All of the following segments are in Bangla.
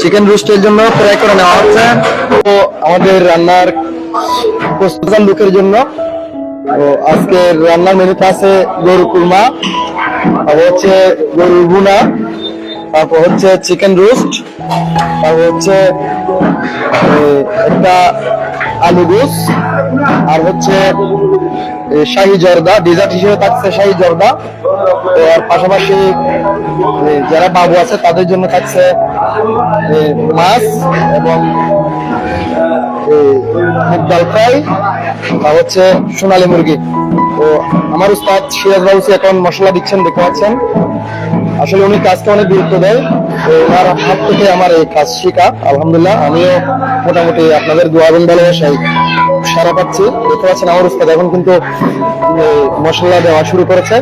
চিকেন রোস্টের জন্য ফ্রাই করে নেওয়া হচ্ছে। তো আমাদের রান্নার প্রস্তুত লোকের জন্য, তো আজকে রান্নার মেনুতে আছে গরু কুরমা, তারপর হচ্ছে গরুর বুনা তারপর হচ্ছে চিকেন রোস্ট তারপর হচ্ছে একটা আলু গোস, আর হচ্ছে শাহি জর্দা ডেজার্ট হিসেবে থাকছে শাহি জর্দা। আর পাশাপাশি যারা বাবু আছে, তাদের জন্য থাকছে মাছ এবং ডাল ফ্রাই, আর হচ্ছে সোনালী মুরগি। তো আমার উস্তাদ সিরাজ বাবু এখন মশলা দিচ্ছেন, দেখতে পাচ্ছেন। আসলে উনি কাজকে অনেক গুরুত্ব দেয়। তো ওনার হাত থেকে আমার এই কাজ শেখা আলহামদুলিল্লাহ, আমিও মোটামুটি আপনাদের দোয়া এবং ভালোবাসাই সারা পাচ্ছি। দেখতে পাচ্ছেন আমার উস্তাদ এখন কিন্তু মশলা দেওয়া শুরু করেছে।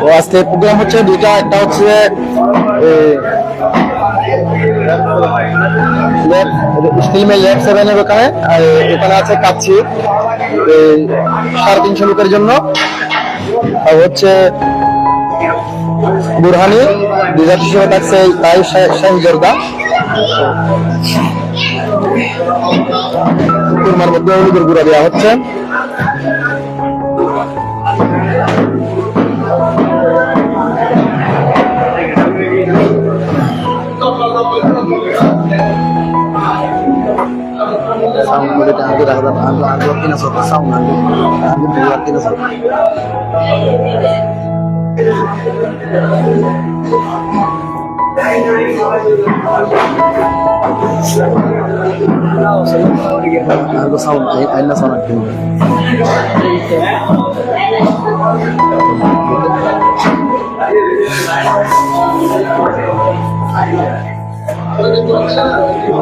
তো আজকে প্রোগ্রাম হচ্ছে দুইটা, একটা হচ্ছে মিল লেফ সেভেনের ওখানে, আর আছে কাচ্ছি সাড়ে তিনশো লোকের জন্য। আর হচ্ছে বুরহানি ডিজার্ট হিসেবে থাকছে তাই শাহি জর্দা কুরমার মধ্যে হলুদের দেওয়া হচ্ছে। sound kulit yang aku dapat aku aku kena suka sound aku aku buat kena suka aku.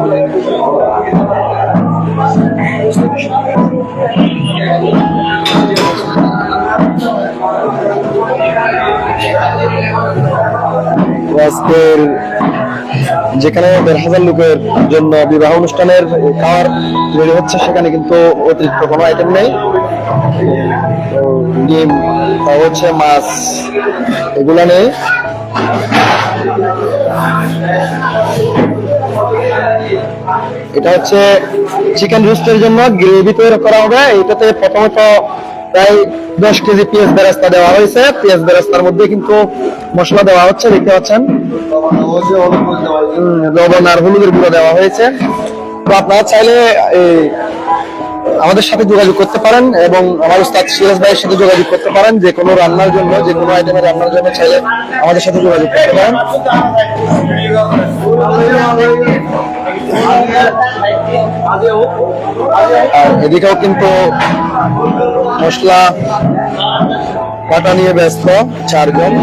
Thank you. আজকের যেখানে দেড় হাজার লোকের জন্য বিবাহ অনুষ্ঠানের খাবার তৈরি হচ্ছে, সেখানে কিন্তু অতিরিক্ত কোনো আইটেম নেই। ডিম হচ্ছে মাছ, এগুলো নেই। এটা হচ্ছে চিকেন রোস্টের জন্য গ্রেভি তৈরি করা হবে। এটাতে প্রথমত প্রায় দশ কেজি পেঁয়াজ বেরাস্তা দেওয়া হয়েছে। পেঁয়াজ বেরাস্তার মধ্যে কিন্তু মশলা দেওয়া হচ্ছে দেখতে পাচ্ছেন। লবণ আর হলুদের গুঁড়ো দেওয়া হয়েছে। তো আপনারা চাইলে এই, আমাদের সাথে যোগাযোগ করতে পারেন এবং আমার উস্তাদ সিরাজ ভাইয়ের সাথে যোগাযোগ করতে পারেন, যে কোনো রান্নার জন্য, যে কোনো আইটেমের রান্নার জন্য চাইলে আমাদের সাথে যোগাযোগ করতে পারেন। আর এদিকেও কিন্তু মশলা কাটা নিয়ে ব্যস্ত, চারজন।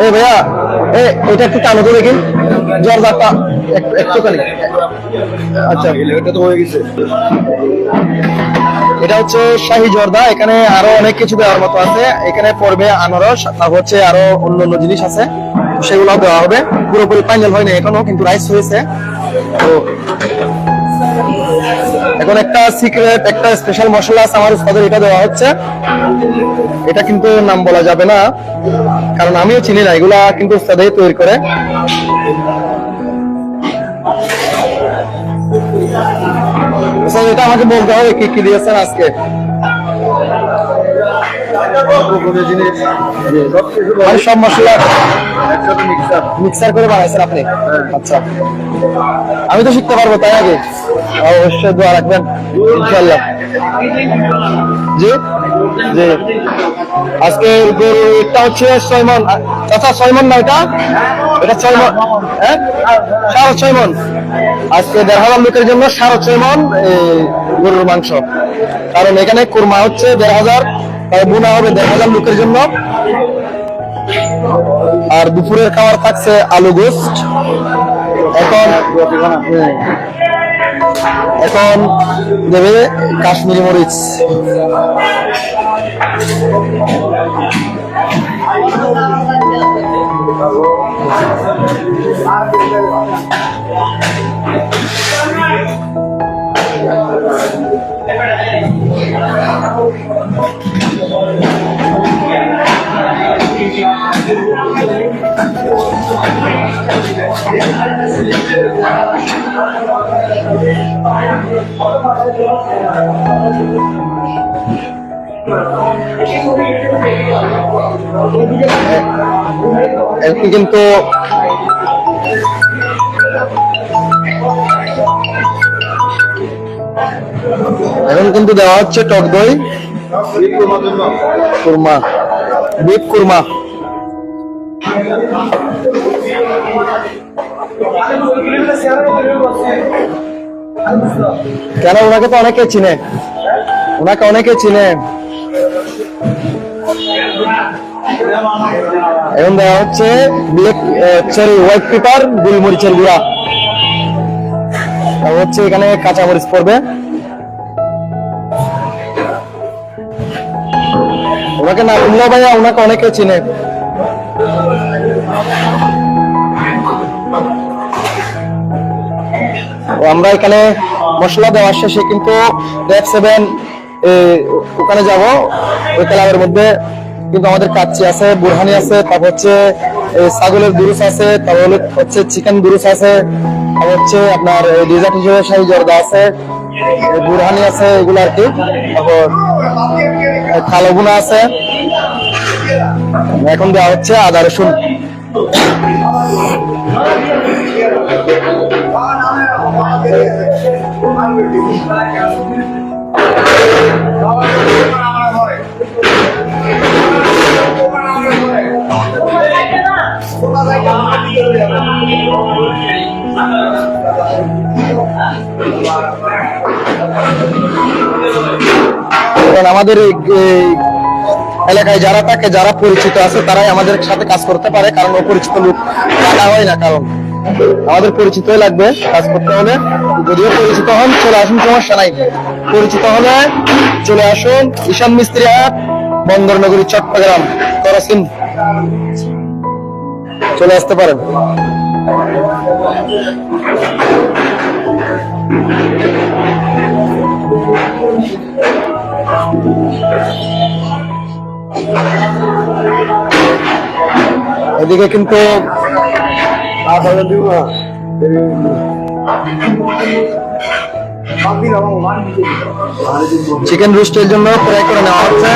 এ ভাইয়া, এ, এটা একটু টানো তো দেখি। জর্দাটা এক- একটুখানি। আচ্ছা। এটা তো হয়ে গেছে এটা হচ্ছে শাহি জর্দা, এখানে আরও অনেক কিছু দেওয়ার মতো আছে। এখানে পড়বে আনারস তারপর হচ্ছে আরও অন্য অন্য জিনিস আছে। সেগুলো দেওয়া হবে। পুরোপুরি ফাইনাল হয়নি এখনও, কিন্তু রাইস হয়েছে। তো এখন একটা সিক্রেট একটা স্পেশাল মশলা আছে আমার এটা দেওয়া হচ্ছে। এটা কিন্তু নাম বলা যাবে না। কারণ আমিও চিনি না, এগুলা কিন্তু উস্তাদেই তৈরি করে। এটা আমাকে বলতে হবে কি কি দিয়েছেন আজকে। মানে সব মশলা মিক্সার করে বানাইছেন আপনি? আচ্ছা। আমি তো শিখতে পারব তাই আগে অবশ্যই দোয়া রাখবেন ইনশাল্লাহ জি? জি। আজকে গরুটা হচ্ছে ছয় মন চাচা ছয় মন না এটা? এটা ছয় মন হ্যাঁ? সাড়ে ছয় মন আজকে দেড় হাজার লোকের জন্য সাড়ে ছয় মন গরুর মাংস। কারণ এখানে কুরমা হচ্ছে দেড় হাজার বুনা হবে দেড় হাজার লোকের জন্য। আর দুপুরের খাবার থাকছে আলু গোস্ট এখন এখন দেবে কাশ্মীরি মরিচ। এখন কিন্তু এখন কিন্তু দেওয়া হচ্ছে টক দই কুরমা বিপ কুরমা কেন? ওনাকে তো অনেকে চিনে। ওনাকে অনেকে চিনে। এখন দেওয়া হচ্ছে সরি হোয়াইট পেপার গোলমরিচের গুঁড়া। হচ্ছে এখানে কাঁচামরিচ পড়বে। ওনাকে না উল্লা ভাইয়া ওনাকে অনেকে চিনে। আমরা এখানে মশলা দেওয়ার শেষে কিন্তু সেভেন ওখানে যাব। ওই ক্লাবের মধ্যে কিন্তু আমাদের কাচ্চি আছে, বুরহানি আছে, তারপর হচ্ছে ছাগলের দুরুস আছে, তারপর হচ্ছে চিকেন দুরুস আছে, তারপর হচ্ছে আপনার ডিজার্ট হিসেবে শাহী জর্দা আছে বুরহানি আছে, এগুলো আর কি। তারপর কালোগুনা আছে। এখন দেওয়া হচ্ছে আদা রসুন। আমাদের এই এলাকায় যারা থাকে, যারা পরিচিত আছে, তারাই আমাদের সাথে কাজ করতে পারে, কারণ অপরিচিত লোক টাকা হয় না, কারণ আমাদের পরিচিতই লাগবে, কাজ করতে হলে যদিও পরিচিত হন, চলে আসুন, সমস্যা নাই। পরিচিত হলে চলে আসুন। ঈশান মিস্ত্রি হাট বন্দরনগরী চট্টগ্রাম করসিন চলে আসতে পারেন। এদিকে কিন্তু চিকেন রোস্টের জন্য ফ্রাই করে নেওয়া হচ্ছে।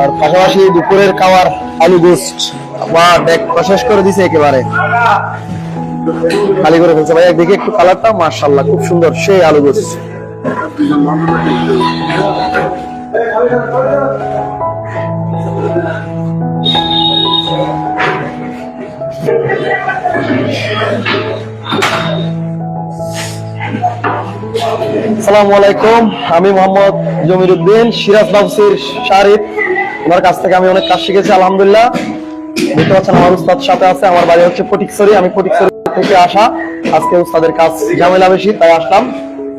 আর পাশাপাশি দুপুরের খাওয়ার আলু গোস্ট বা দেখ প্রসেস করে দিছে একেবারে। খালি করে ফেলছে ভাই। দেখি একটু কালারটা মার্শাল্লাহ খুব সুন্দর। সেই আলু গোস্ট আসসালামু আলাইকুম। আমি মোহাম্মদ জমির উদ্দিন সিরাজ বাবসির শারিফ। ওনার কাছ থেকে আমি অনেক কাজ শিখেছি, আলহামদুলিল্লাহ। আমার উস্তাদ সাথে আছে, আমার বাড়ি হচ্ছে ফটিকছড়ি, আমি ফটিকছড়ি থেকে আসা। আজকে উস্তাদের কাজ ঝামেলা বেশি, তাই আসলাম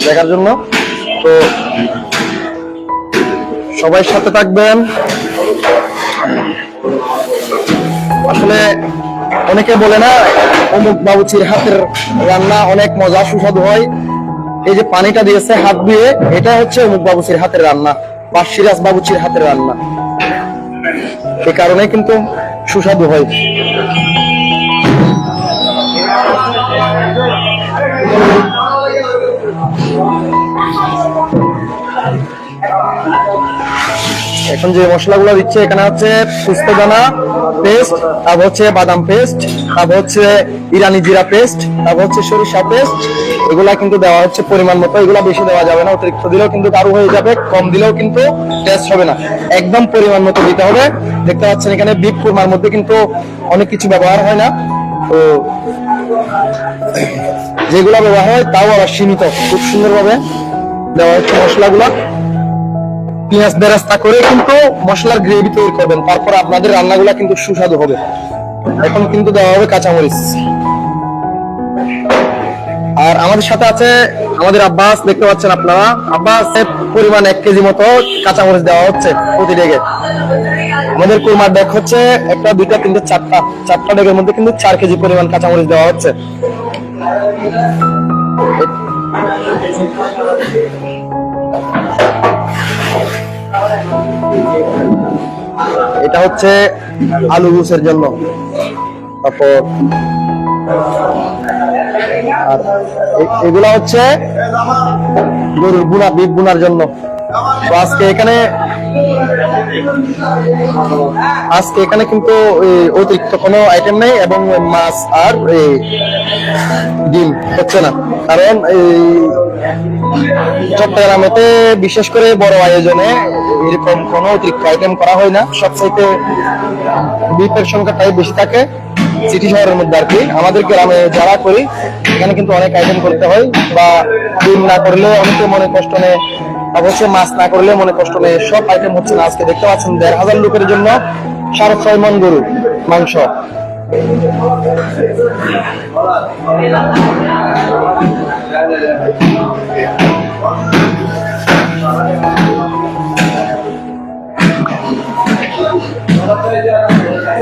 দেখার জন্য। তো সবাই সাথে থাকবেন। আসলে অনেকে বলে না, অমুক বাবুচির হাতের রান্না অনেক মজা, সুস্বাদু হয়। এই যে পানিটা দিয়েছে হাত দিয়ে এটা হচ্ছে অমুক বাবুচির হাতের রান্না, বা সিরাজ বাবুচির হাতের রান্না। এই কারণে কিন্তু সুস্বাদু হয়। এখন যে মশলাগুলো দিচ্ছে, এখানে হচ্ছে পুষ্পদানা পেস্ট তারপর হচ্ছে বাদাম পেস্ট তারপর হচ্ছে ইরানি জিরা পেস্ট তারপর হচ্ছে সরিষা পেস্ট এগুলা কিন্তু দেওয়া হচ্ছে পরিমাণ মতো, এগুলা বেশি দেওয়া যাবে না, অতিরিক্ত দিলেও কিন্তু কারও হয়ে যাবে, কম দিলেও কিন্তু টেস্ট হবে না। একদম পরিমাণ মতো দিতে হবে। দেখতে পাচ্ছেন এখানে বিপ কুরমার মধ্যে কিন্তু অনেক কিছু ব্যবহার হয় না। তো যেগুলা ব্যবহার হয় তাও আবার সীমিত, খুব সুন্দরভাবে দেওয়া হচ্ছে মশলাগুলো। পেঁয়াজ বেরাস্তা করে কিন্তু মশলার গ্রেভি তৈরি করবেন, তারপর আপনাদের রান্নাগুলো কিন্তু সুস্বাদু হবে। এখন কিন্তু দেওয়া হবে কাঁচামরিচ। আর আমাদের সাথে আছে আমাদের আব্বাস, দেখতে পাচ্ছেন আপনারা। আব্বাস পরিমাণ এক কেজি মতো কাঁচামরিচ দেওয়া হচ্ছে প্রতি ডেগে আমাদের কুরমার ডেক হচ্ছে একটা, দুইটা, তিনটা, চারটা। চারটা ডেগের মধ্যে কিন্তু চার কেজি পরিমাণ কাঁচামরিচ দেওয়া হচ্ছে। এটা হচ্ছে আলু জুসের জন্য। তারপর আর এগুলা হচ্ছে গরুর বুনা বিপ বুনার জন্য। তো আজকে এখানে আজকে এখানে কিন্তু অতিরিক্ত কোনো আইটেম নেই এবং মাছ আর ডিম হচ্ছে না। কারণ এই চট্টগ্রামেতে বিশেষ করে বড় আয়োজনে এরকম কোনো অতিরিক্ত আইটেম করা হয় না। সবচাইতে বিপের সংখ্যাটাই বেশি থাকে। সিটি শহরের মধ্যে আর কি। আমাদের গ্রামে যারা করি এখানে কিন্তু অনেক আইটেম করতে হয় বা ডিম না করলে অনেকে মনে কষ্ট নেয় অবশ্যই মাছ না করলে মনে কষ্ট নেই সব আইটেম হচ্ছে না আজকে। দেখতে পাচ্ছেন দেড় হাজার লোকের জন্য সাড়ে ছয় মন গরু মাংস।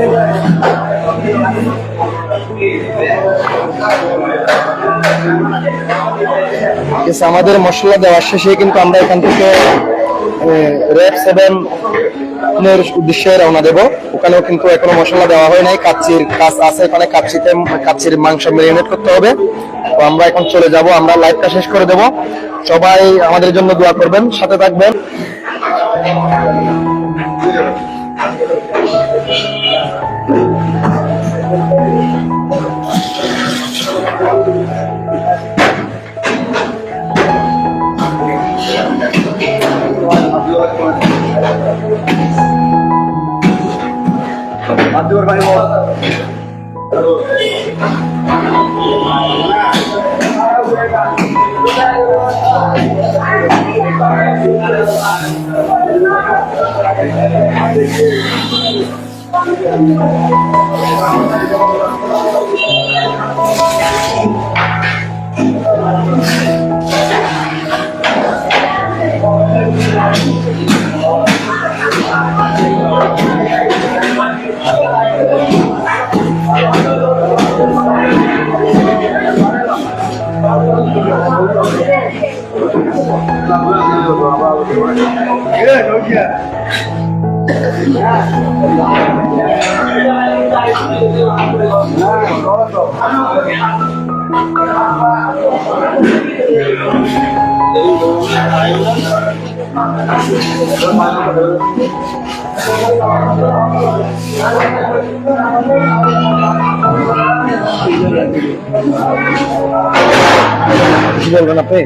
Yes, আমাদের মশলা দেওয়ার শেষে কিন্তু আমরা এখান থেকে রেড সেভেন এর উদ্দেশ্যে রওনা দেব। ওখানেও কিন্তু এখনও মশলা দেওয়া হয় নাই। কাচ্চির কাজ আছে এখানে। কাচ্চিতে, কাচ্চির মাংস মেরিনেট করতে হবে। তো আমরা এখন চলে যাব। আমরা লাইভটা শেষ করে দেব। সবাই আমাদের জন্য দোয়া করবেন, সাথে থাকবেন। Abdur balik mo. কি বলবেন আপনি